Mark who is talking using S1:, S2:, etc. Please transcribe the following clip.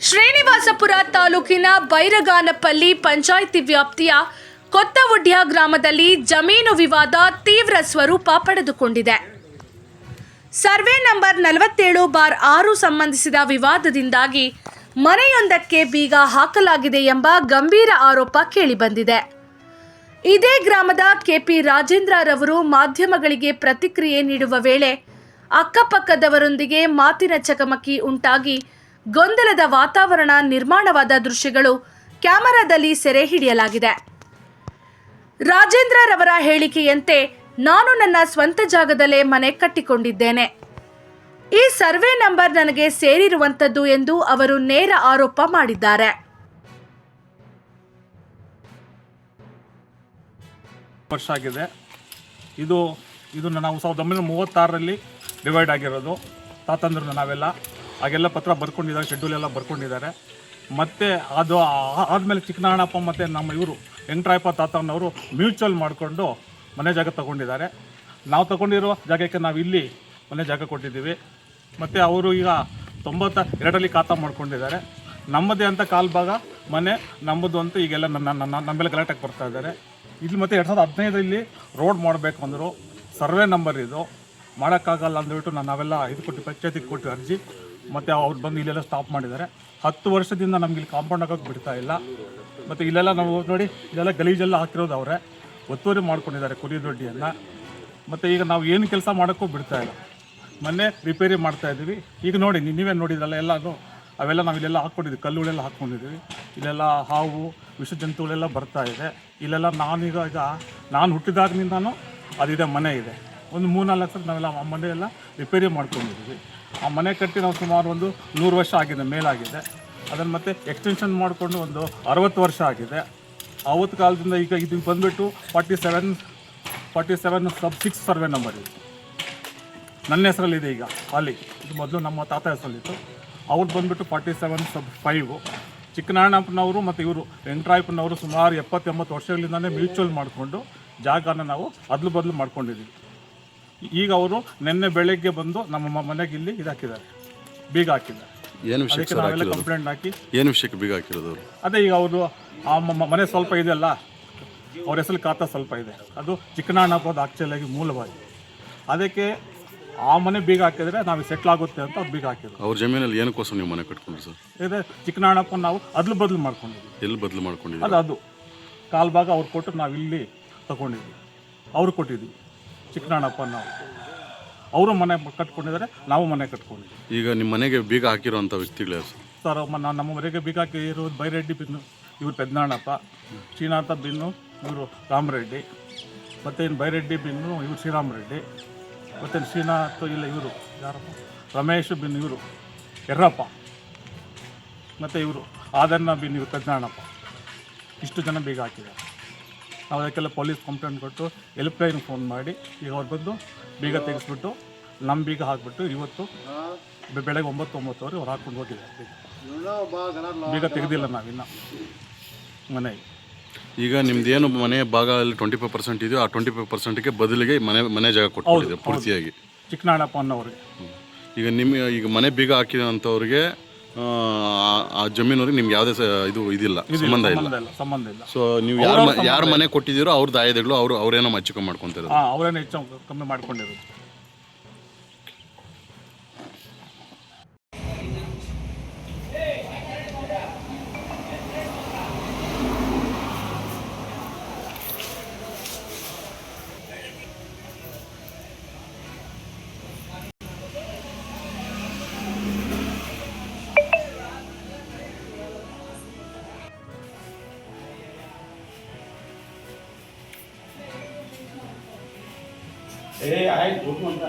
S1: ಶ್ರೀನಿವಾಸಪುರ ತಾಲೂಕಿನ ಬೈರಗಾನಪಲ್ಲಿ ಪಂಚಾಯಿತಿ ವ್ಯಾಪ್ತಿಯ ಕೊತ್ತವುಡ್ಯ ಗ್ರಾಮದಲ್ಲಿ ಜಮೀನು ವಿವಾದ ತೀವ್ರ ಸ್ವರೂಪ ಪಡೆದುಕೊಂಡಿದೆ. ಸರ್ವೆ ನಂಬರ್ ನಲವತ್ತೇಳು ಬಾರ್ ಆರು ಸಂಬಂಧಿಸಿದ ವಿವಾದದಿಂದಾಗಿ ಮನೆಯೊಂದಕ್ಕೆ ಬೀಗ ಹಾಕಲಾಗಿದೆ ಎಂಬ ಗಂಭೀರ ಆರೋಪ ಕೇಳಿಬಂದಿದೆ. ಇದೇ ಗ್ರಾಮದ ಕೆಪಿ ರಾಜೇಂದ್ರರವರು ಮಾಧ್ಯಮಗಳಿಗೆ ಪ್ರತಿಕ್ರಿಯೆ ನೀಡುವ ವೇಳೆ ಅಕ್ಕಪಕ್ಕದವರೊಂದಿಗೆ ಮಾತಿನ ಚಕಮಕಿ ಉಂಟಾಗಿ ಗೊಂದಲದ ವಾತಾವರಣ, ನಿರ್ಮಾಣವಾದ ದೃಶ್ಯಗಳು ಕ್ಯಾಮೆರಾದಲ್ಲಿ ಸೆರೆ ಹಿಡಿಯಲಾಗಿದೆ. ರಾಜೇಂದ್ರರವರ ಹೇಳಿಕೆಯಂತೆ ನಾನು ನನ್ನ ಸ್ವಂತ ಜಾಗದಲ್ಲೇ ಮನೆ ಕಟ್ಟಿಕೊಂಡಿದ್ದೇನೆ. ಈ ಸರ್ವೆ ನಂಬರ್ ನನಗೆ ಸೇರಿರುವಂಥದ್ದು ಎಂದು ಅವರು ನೇರ ಆರೋಪ ಮಾಡಿದ್ದಾರೆ.
S2: ವರ್ಷ ಇದು ಇದು ನಾವು ಸಾವಿರದ ಒಂಬೈನೂರ ಮೂವತ್ತಾರರಲ್ಲಿ ಡಿವೈಡ್ ಆಗಿರೋದು. ತಾತಂದ್ರು ನಾವೆಲ್ಲ ಹಾಗೆಲ್ಲ ಪತ್ರ ಬರ್ಕೊಂಡಿದ್ದಾರೆ ಶೆಡ್ಯೂಲ್ ಎಲ್ಲ ಬರ್ಕೊಂಡಿದ್ದಾರೆ. ಮತ್ತು ಅದು ಆದಮೇಲೆ ಚಿಕ್ಕನಾಣಪ್ಪ ಮತ್ತು ನಮ್ಮ ಇವರು ವೆಂಕಟರಾಯಪ್ಪ ತಾತನವರು ಮ್ಯೂಚುವಲ್ ಮಾಡಿಕೊಂಡು ಮನೆ ಜಾಗ ತಗೊಂಡಿದ್ದಾರೆ. ನಾವು ತಗೊಂಡಿರೋ ಜಾಗಕ್ಕೆ ನಾವು ಇಲ್ಲಿ ಮನೆ ಜಾಗ ಕೊಟ್ಟಿದ್ದೀವಿ. ಮತ್ತು ಅವರು ಈಗ ತೊಂಬತ್ತ ಎರಡರಲ್ಲಿ ಖಾತಾ ಮಾಡ್ಕೊಂಡಿದ್ದಾರೆ. ನಮ್ಮದೇ ಅಂತ ಕಾಲು ಭಾಗ, ಮನೆ ನಮ್ಮದು ಅಂತ ಈಗೆಲ್ಲ ನನ್ನ ನನ್ನ ನಮ್ಮೆಲ್ಲ ಗಲಾಟೆಗೆ ಬರ್ತಾ ಇದ್ದಾರೆ. ಇಲ್ಲಿ ಮತ್ತೆ ಎರಡು ಸಾವಿರದ ಹದಿನೈದರಲ್ಲಿ ರೋಡ್ ಮಾಡಬೇಕು ಅಂದರು, ಸರ್ವೆ ನಂಬರ್ ಇದು. ಮಾಡೋಕ್ಕಾಗಲ್ಲ ಅಂದ್ಬಿಟ್ಟು ನಾನು ನಾವೆಲ್ಲ ಇದು ಕೊಟ್ಟು ಪಂಚಾಯತಿಗೆ ಕೊಟ್ಟು ಅರ್ಜಿ. ಮತ್ತು ಅವ್ರು ಬಂದು ಇಲ್ಲೆಲ್ಲ ಸ್ಟಾಪ್ ಮಾಡಿದ್ದಾರೆ. ಹತ್ತು ವರ್ಷದಿಂದ ನಮ್ಗೆ ಇಲ್ಲಿ ಕಾಂಪೌಂಡ್ ಹಾಕೋಕೆ ಬಿಡ್ತಾ ಇಲ್ಲ. ಮತ್ತು ಇಲ್ಲೆಲ್ಲ ನಾವು ನೋಡಿ, ಇಲ್ಲೆಲ್ಲ ಗಲೀಜೆಲ್ಲ ಹಾಕಿರೋದು ಅವರೇ. ಒತ್ತುವರಿ ಮಾಡ್ಕೊಂಡಿದ್ದಾರೆ ಕುರಿ ದೊಡ್ಡಿಯನ್ನು. ಮತ್ತು ಈಗ ನಾವು ಏನು ಕೆಲಸ ಮಾಡೋಕ್ಕೂ ಬಿಡ್ತಾ ಇಲ್ಲ. ಮೊನ್ನೆ ರಿಪೇರಿ ಮಾಡ್ತಾ ಇದ್ದೀವಿ. ಈಗ ನೋಡಿ ನೀವೇ ನೋಡಿದ್ರಲ್ಲ ಎಲ್ಲನೂ. ಅವೆಲ್ಲ ನಾವು ಇಲ್ಲೆಲ್ಲ ಹಾಕ್ಕೊಂಡಿದ್ವಿ ಕಲ್ಲುಗಳೆಲ್ಲ ಹಾಕ್ಕೊಂಡಿದ್ವಿ ಇಲ್ಲೆಲ್ಲ ಹಾವು ವಿಷ ಜಂತುಗಳೆಲ್ಲ ಬರ್ತಾ ಇದೆ. ಇಲ್ಲೆಲ್ಲ ನಾನೀಗ ಈಗ, ನಾನು ಹುಟ್ಟಿದಾಗಿನಿಂದನೂ ಅದಿದೆ ಮನೆ ಇದೆ. ಒಂದು ಮೂರ್ನಾಲ್ಕು ಸಲ ನಾವೆಲ್ಲ ಆ ಮನೆ ಎಲ್ಲ ರಿಪೇರಿ ಮಾಡ್ಕೊಂಡಿದ್ದೀವಿ. ಆ ಮನೆ ಕಟ್ಟಿ ನಾವು ಸುಮಾರು ಒಂದು ನೂರು ವರ್ಷ ಆಗಿದೆ, ಮೇಲಾಗಿದೆ. ಅದನ್ನು ಮತ್ತೆ ಎಕ್ಸ್ಟೆನ್ಷನ್ ಮಾಡಿಕೊಂಡು ಒಂದು ಅರವತ್ತು ವರ್ಷ ಆಗಿದೆ. ಆವತ್ತು ಕಾಲದಿಂದ ಈಗ ಇದು ಬಂದುಬಿಟ್ಟು forty seven forty seven sub six survey number ಇದು. ನನ್ನ ಹೆಸರಲ್ಲಿದೆ ಈಗ, ಅಲ್ಲಿ. ಇದು ಮೊದಲು ನಮ್ಮ ತಾತ ಹೆಸರಲ್ಲಿತ್ತು. ಅವ್ರು ಬಂದುಬಿಟ್ಟು ಫಾರ್ಟಿ ಸೆವೆನ್ ಸಬ್ ಫೈವು ಚಿಕ್ಕನಾರಾಯಣಪ್ಪನವರು ಮತ್ತು ಇವರು ವೆಂಕಟರಾಯಪ್ಪನವರು ಸುಮಾರು ಎಪ್ಪತ್ತೆಂಬತ್ತು ವರ್ಷಗಳಿಂದಲೇ ಮ್ಯೂಚುವಲ್ ಮಾಡಿಕೊಂಡು ಜಾಗನ ನಾವು ಅದಲು ಬದಲು ಮಾಡ್ಕೊಂಡಿದ್ದೀವಿ. ಈಗ ಅವರು ನಿನ್ನೆ ಬೆಳಗ್ಗೆ ಬಂದು ನಮ್ಮ ಮನೆಗೆ ಇಲ್ಲಿ ಇದಾಕಿದ್ದಾರೆ ಬೀಗ ಹಾಕಿದ್ದಾರೆ.
S3: ಏನು ವಿಷಯಕ್ಕೆ
S2: ಅದಕ್ಕೆ
S3: ಸರ್
S2: ನಾವೆಲ್ಲ
S3: ಹಾಕಿರೋದು?
S2: ಕಂಪ್ಲೇಂಟ್ ಹಾಕಿ.
S3: ಏನು ವಿಷಯಕ್ಕೆ ಬೀಗ ಹಾಕಿರೋದು ಅವರು?
S2: ಅದೇ ಈಗ ಅವರು ಆ ಮ- ಮ- ಮನೆ ಸ್ವಲ್ಪ ಇದೆ ಅಲ್ಲ ಅವ್ರ ಹೆಸರು ಕಾತ ಸ್ವಲ್ಪ ಇದೆ. ಅದು ಚಿಕ್ಕನಾಣಪ್ಪದ ಆಕ್ಚುಲಾಗಿ ಮೂಲವಾಗಿ. ಅದಕ್ಕೆ ಆ ಮನೆ ಬೀಗ ಹಾಕಿದ್ರೆ ನಾವು ಸೆಟ್ಲ್ ಆಗುತ್ತೆ ಅಂತ ಅವ್ರು ಬೀಗ ಹಾಕಿದ್ರು
S3: ಅವ್ರ ಜಮೀನಲ್ಲಿ ಏನಕ್ಕೋಸ್ಕರ ನೀವು ಮನೆ ಕಟ್ಕೊಂಡ್ರಿ ಸರ್?
S2: ಇದೆ ಚಿಕ್ಕನಾಣಪ್ಪ ನಾವು ಅದ್ಲು ಬದಲು ಮಾಡ್ಕೊಂಡಿದ್ವಿ
S3: ಎಲ್ಲಿ ಬದಲು ಮಾಡ್ಕೊಂಡಿದ್ವಿ
S2: ಅದು ಅದು. ಕಾಲು ಭಾಗ ಅವ್ರು ಕೊಟ್ಟು ನಾವು ಇಲ್ಲಿ ತಗೊಂಡಿದ್ವಿ ಅವ್ರು ಕೊಟ್ಟಿದ್ವಿ ಚಿಕ್ಕನಾಣಪ್ಪ ನಾವು ಅವರು ಮನೆ ಕಟ್ಕೊಂಡಿದ್ದಾರೆ ನಾವು ಮನೆ ಕಟ್ಕೊಂಡಿದ್ದೀವಿ.
S3: ಈಗ ನಿಮ್ಮ ಮನೆಗೆ ಬೀಗ ಹಾಕಿರುವಂಥ ವ್ಯಕ್ತಿಗಳು ಯಾರು ಸರ್?
S2: ಸರ್ ಮ- ನಾ- ನಮ್ಮ ಮನೆಗೆ ಬೀಗ ಹಾಕಿ ಇರೋದು ಬೈರೆಡ್ಡಿ ಬಿನ್ನು ಇವರು ಪೆದ್ನಾಣಪ್ಪ ಶ್ರೀನಾಥ ಬಿನ್ನು ಇವರು ರಾಮರೆಡ್ಡಿ ಮತ್ತು ಇನ್ನು ಬೈರೆಡ್ಡಿ ಬಿನ್ನು ಇವರು ಶ್ರೀರಾಮರೆಡ್ಡಿ ಮತ್ತು ಶ್ರೀನಾಥ್ ಇಲ್ಲ ಇವರು ಯಾರಪ್ಪ? ರಮೇಶ್ ಬಿನ್ ಇವರು ಎರ್ರಪ್ಪ ಮತ್ತು ಇವರು ಆದನ್ನ ಬಿನ್ ಇವರು ಪೆದ್ನಾಣಪ್ಪ ಇಷ್ಟು ಜನ ಬೀಗ ಹಾಕಿದ್ದಾರೆ. ನಾವು ಅದಕ್ಕೆಲ್ಲ ಪೊಲೀಸ್ ಕಂಪ್ಲೇಂಟ್ ಕೊಟ್ಟು ಹೆಲ್ಪ್ ಲೈನ್ ಫೋನ್ ಮಾಡಿ ಈಗ ಅವ್ರು ಬಂದು ಬೀಗ ತೆಗೆಸ್ಬಿಟ್ಟು ನಮ್ಮ ಬೀಗ ಹಾಕ್ಬಿಟ್ಟು ಇವತ್ತು ಬೆ- ಬೆಳಗ್ಗೆ ಒಂಬತ್ತು ಒಂಬತ್ತುವರೆ ಅವ್ರು ಹಾಕ್ಕೊಂಡು ಹೋಗಿದ್ದಾರೆ. ಬೀಗ ಬೀಗ ತೆಗೆದಿಲ್ಲ ನಾವಿನ್ನ ಮನೆ
S3: ಈಗ ನಿಮ್ದು ಏನು ಮನೆ ಭಾಗದಲ್ಲಿ ಟ್ವೆಂಟಿ ಫೈವ್ ಪರ್ಸೆಂಟ್ ಇದೆಯೋ ಆ ಟ್ವೆಂಟಿ ಫೈವ್ ಪರ್ಸೆಂಟ್ಗೆ ಬದಲಿಗೆ ಮನೆ ಮನೆ ಜಾಗ ಕೊಟ್ಟಿದೆ ಪೂರ್ತಿಯಾಗಿ.
S2: ಚಿಕ್ಕನಾಳಪ್ಪ ಅನ್ನೋರಿಗೆ.
S3: ಈಗ ನಿಮ್ಮ ಈಗ ಮನೆ ಬೀಗ ಹಾಕಿರೋಂಥವ್ರಿಗೆ ಆ, ಜಮೀನವ್ರಿಗೆ ನಿಮ್ಗೆ ಯಾವುದೇ ಇದು ಇದಿಲ್ಲ. ಸಂಬಂಧ ಇಲ್ಲ.
S2: ಸಂಬಂಧ ಇಲ್ಲ ಸಂಬಂಧ ಇಲ್ಲ.
S3: ಸೊ ನೀವು ಯಾರು ಯಾರು ಮನೆ ಕೊಟ್ಟಿದ್ದೀರೋ ಅವ್ರ ದಾಯದಗಳು ಅವ್ರು ಅವ್ರೇನೋ ಮಚ್ಚಿಕ ಮಾಡ್ಕೊತಾರೆ
S2: ಅವರೇನೋ ಅವರೇನು ಹೆಚ್ಚು ಕಮ್ಮಿ ಮಾಡ್ಕೊಂಡಿರೋದು.
S4: हे आहे झोप म्हणता.